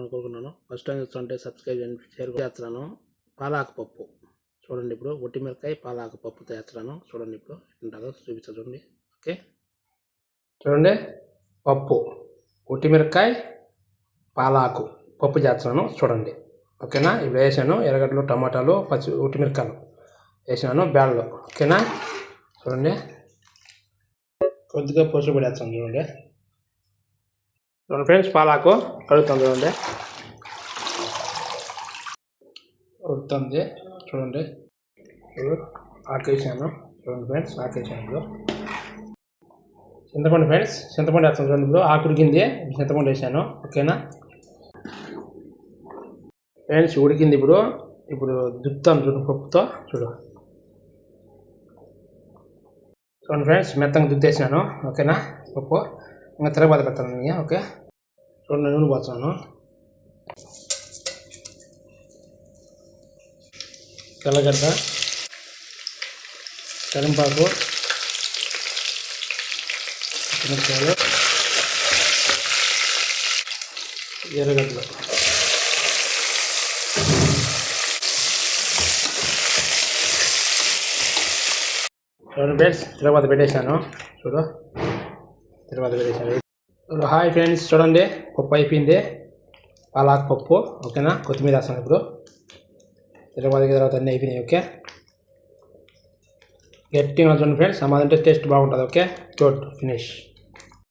అనుకుంటున్నాను. First time చూస్తుంటే subscribe చేయండి షేర్ చేస్తున్నాను. పాలాకు పప్పు చూడండి ఇప్పుడు ఒట్టి మిరకాయ పాలాకు పప్పు చేస్తున్నాను. చూడండి ఇప్పుడు ఎట్లుంటుందో చూపిస్తా చూడండి. ఓకే. చూడండి. పప్పు. ఒట్టి మిరకాయ పాలాకు. పప్పు చేస్తున్నాను. చూడండి. ఓకేనా? ఇప్పుడు వేసాను. ఎర్రగడ్డలు టమాటాలు పచ్చి ఉట్టి మిరకాయలు వేసినాను బ్యాడలో ఓకేనా? చూడండి. కొద్దిగా పసుపు చూడండి. చూడండి ఫ్రెండ్స్ పాలాకు కడుగుతాను చూడండి. ఉడుతుంది. చూడండి. ఆకేసాను చూడండి ఫ్రెండ్స్ ఆకేసాను ఇప్పుడు. చింతపండు ఫ్రెండ్స్ చింతపండు వేస్తాను చూడండి ఇప్పుడు. ఆకు ఉడికింది చింతపండు వేసాను. ఓకేనా? ఫ్రెండ్స్ ఉడికింది ఇప్పుడు. ఇప్పుడు దుప్పుతాను చూడు పప్పుతో. చూడు. చూడండి ఫ్రెండ్స్ మెత్తంగా దుద్దేసినాను ఓకేనా? పప్పు. ఇంకా తిరగబాత పెడతాను నేను ఓకే చూడండి నూనె పోతున్నాను తెల్లగడ్డ కరింపాకు మిరపకాయలు ఎర్రగడ్డలు చూడండి ఫ్రెండ్స్ తిరుపతి పెట్టేశాను చూడు తర్వాత పెట్టేశాను హాయ్ ఫ్రెండ్స్ చూడండి పప్పు అయిపోయింది. పాలాక్ పప్పు ఓకేనా? కొత్తిమీర వేస్తాను ఇప్పుడు. తర్వాత తర్వాత అన్నీ అయిపోయినాయి ఓకే? గట్టిగా చూడండి ఫ్రెండ్స్ అమ్మాదంటే టేస్ట్ బాగుంటుంది ఓకే? చూడు ఫినిష్.